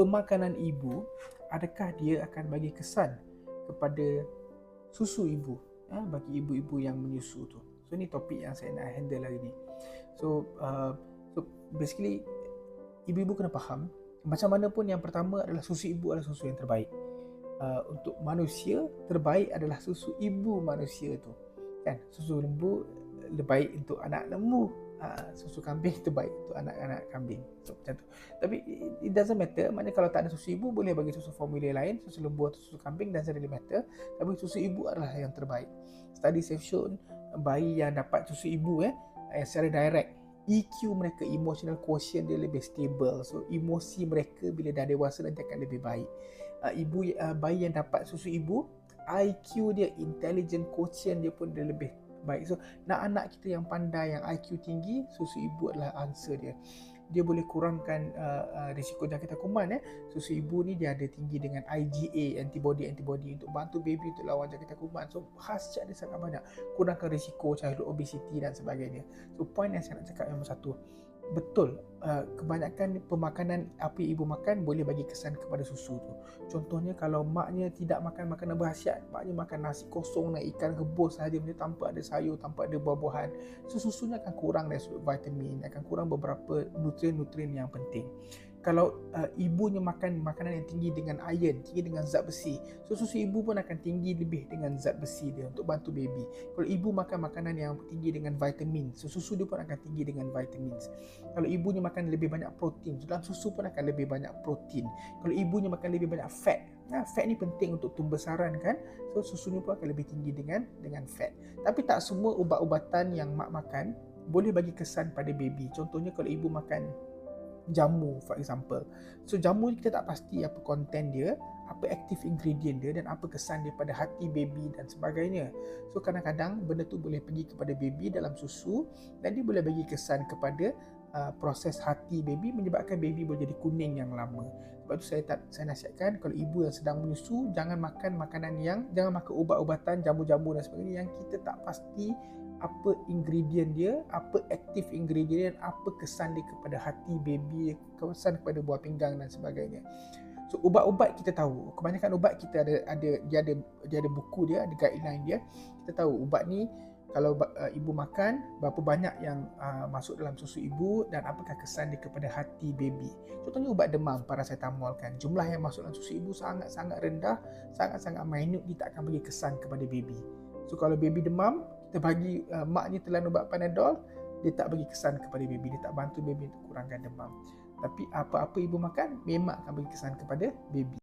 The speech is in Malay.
pemakanan ibu adakah dia akan bagi kesan kepada susu ibu ha, bagi ibu-ibu yang menyusu tu? So ni topik yang saya nak handle hari ni. So uh, so basically ibu-ibu kena faham macam mana pun yang pertama adalah susu ibu adalah susu yang terbaik. Uh, untuk manusia terbaik adalah susu ibu manusia tu. Kan? Susu lembu lebih baik untuk anak lembu uh, susu kambing terbaik untuk anak-anak kambing. So, macam tu. Tapi it doesn't matter. Maknanya kalau tak ada susu ibu boleh bagi susu formula lain susu lembu atau susu kambing doesn't really matter. Tapi susu ibu adalah yang terbaik. Study have shown. Bayi yang dapat susu ibu eh, eh secara direct EQ mereka emotional quotient dia lebih stable. So emosi mereka bila dah dewasa nanti akan lebih baik. Uh, ibu uh, bayi yang dapat susu ibu IQ dia intelligent quotient dia pun dia lebih baik so nak anak kita yang pandai yang IQ tinggi susu ibu adalah answer dia. Dia boleh kurangkan uh, uh, risiko jangkit kuman eh. Susu ibu ni dia ada tinggi dengan IgA antibody antibody untuk bantu baby untuk lawan jangkit kuman so khasiat dia sangat banyak. Kurangkan risiko childhood obesity dan sebagainya. So point yang saya nak cakap yang satu betul. Uh, kebanyakan pemakanan apa ibu makan boleh bagi kesan kepada susu tu. Contohnya kalau maknya tidak makan makanan berhasiat maknya makan nasi kosong dan ikan rebus sahaja benda tanpa ada sayur tanpa ada buah-buahan so susunya akan kurang dari vitamin akan kurang beberapa nutrien-nutrien yang penting kalau uh, ibunya makan makanan yang tinggi dengan iron, tinggi dengan zat besi, so susu ibu pun akan tinggi lebih dengan zat besi dia untuk bantu baby. Kalau ibu makan makanan yang tinggi dengan vitamin, so susu dia pun akan tinggi dengan vitamins. Kalau ibunya makan lebih banyak protein, so dalam susu pun akan lebih banyak protein. Kalau ibunya makan lebih banyak fat, nah fat ni penting untuk tumbesaran kan. So susunya pun akan lebih tinggi dengan dengan fat. Tapi tak semua ubat-ubatan yang mak makan boleh bagi kesan pada baby. Contohnya kalau ibu makan jamu for example. So jamu ni kita tak pasti apa konten dia, apa active ingredient dia dan apa kesan dia pada hati baby dan sebagainya. So kadang-kadang benda tu boleh pergi kepada baby dalam susu dan dia boleh bagi kesan kepada uh, proses hati baby menyebabkan baby boleh jadi kuning yang lama. Sebab tu saya tak saya nasihatkan kalau ibu yang sedang menyusu jangan makan makanan yang jangan makan ubat-ubatan, jamu-jamu dan sebagainya yang kita tak pasti apa ingredient dia, apa active ingredient, apa kesan dia kepada hati baby, kesan kepada buah pinggang dan sebagainya. So ubat-ubat kita tahu, kebanyakan ubat kita ada ada dia ada dia ada buku dia, ada guideline dia. Kita tahu ubat ni kalau uh, ibu makan berapa banyak yang uh, masuk dalam susu ibu dan apakah kesan dia kepada hati baby. Contohnya ubat demam paracetamol kan, jumlah yang masuk dalam susu ibu sangat-sangat rendah, sangat-sangat minute dia tak akan bagi kesan kepada baby. So kalau baby demam, kita bagi uh, maknya telan ubat panadol dia tak bagi kesan kepada baby dia tak bantu baby untuk kurangkan demam tapi apa-apa ibu makan memang akan bagi kesan kepada baby